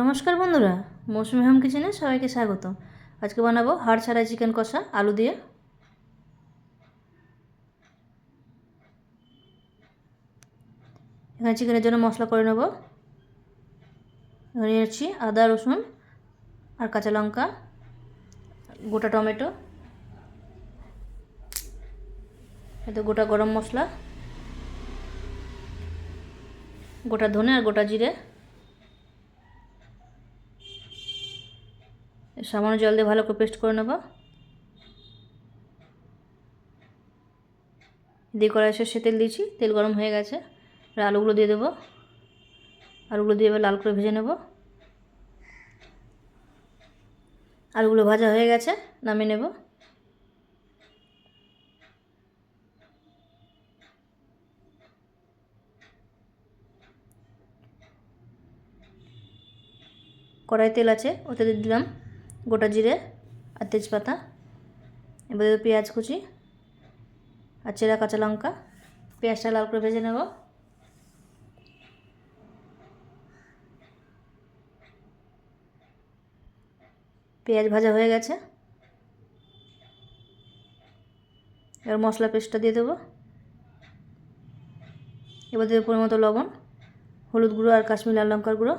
নমস্কার বন্ধুরা, মৌসুমি হোম কিচেনে সবাইকে স্বাগত আজকে বানাবো হাড় ছাড়া চিকেন কষা আলু দিয়ে। এখানে চিকেনের জন্য মশলা করে নেব। এখানে নিয়েছি আদা, রসুন আর কাঁচা লঙ্কা, গোটা টমেটো। এতে গোটা গরম মশলা, গোটা ধনে আর গোটা জিরে। সামান্য জল দিয়ে ভালো করে পেস্ট করে নেব। দিয়ে কড়াই সে তেল দিয়েছি, তেল গরম হয়ে গেছে। আর আলুগুলো দিয়ে দেবো। আলুগুলো দিয়ে এবার লাল করে ভেজে নেব। আলুগুলো ভাজা হয়ে গেছে, নামিয়ে নেব। কড়াই তেল আছে, ওতে দিয়ে দিলাম গোটা জিরে আর তেজপাতা, এবার পেঁয়াজ কুচি আর চেরা কাঁচা লঙ্কা। পেঁয়াজটা লাল করে ভেজে নেব। পেঁয়াজ ভাজা হয়ে গেছে। এবার মশলা পেস্টটা দিয়ে দেবো। এবার দেবো পরিমতো মতো লবণ, হলুদ গুঁড়ো আর কাশ্মীর লাল লঙ্কার গুঁড়ো।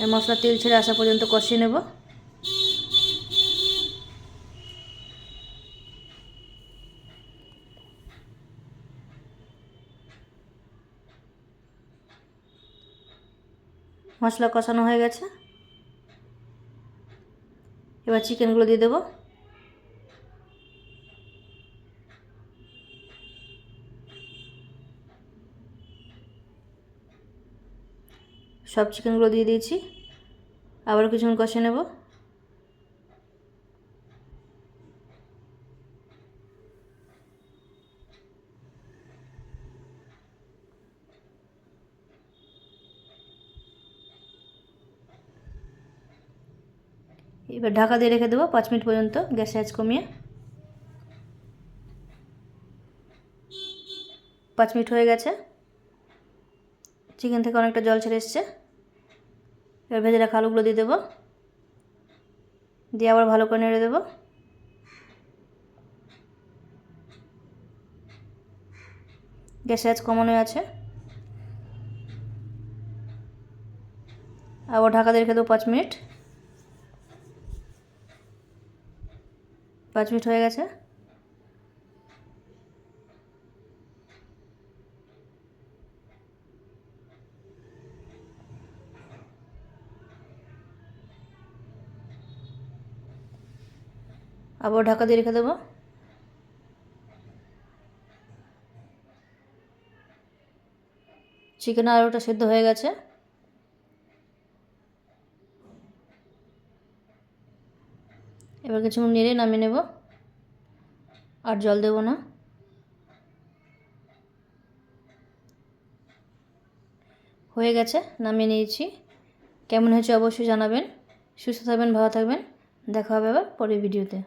এই মশলা তেল ছেড়ে আসা পর্যন্ত কষিয়ে নেব। মশলা কষানো হয়ে গেছে। এবার চিকেনগুলো দিয়ে দেবো। সব চিকেনগুলো দিয়ে দিয়েছি। আবার কিছুক্ষণ কষে নেব। এবার ঢাকা দিয়ে রেখে দেবো পাঁচ মিনিট পর্যন্ত গ্যাসে আঁচ কমিয়ে। পাঁচ মিনিট হয়ে গেছে। চিকেন থেকে অনেকটা জল ছেড়ে এসছে। এবার ভেজে রাখা আলুগুলো দিয়ে দেবো। দিয়ে আবার ভালো করে নেড়ে দেবো। গ্যাসে আজ কমানো আছে। আবার ঢাকা দিয়ে রেখে দেবো পাঁচ মিনিট। পাঁচ মিনিট হয়ে গেছে। আবার ঢাকা দিয়ে রেখে দেবো। চিকেন আলুটা সেদ্ধ হয়ে গেছে। এবার কিছু নেড়ে নামিয়ে নেব। আর জল দেব না। হয়ে গেছে, নামিয়ে নিয়েছি। কেমন হয়েছে অবশ্যই জানাবেন। সুস্থ থাকবেন, ভালো থাকবেন। দেখা হবে আবার পরের ভিডিওতে।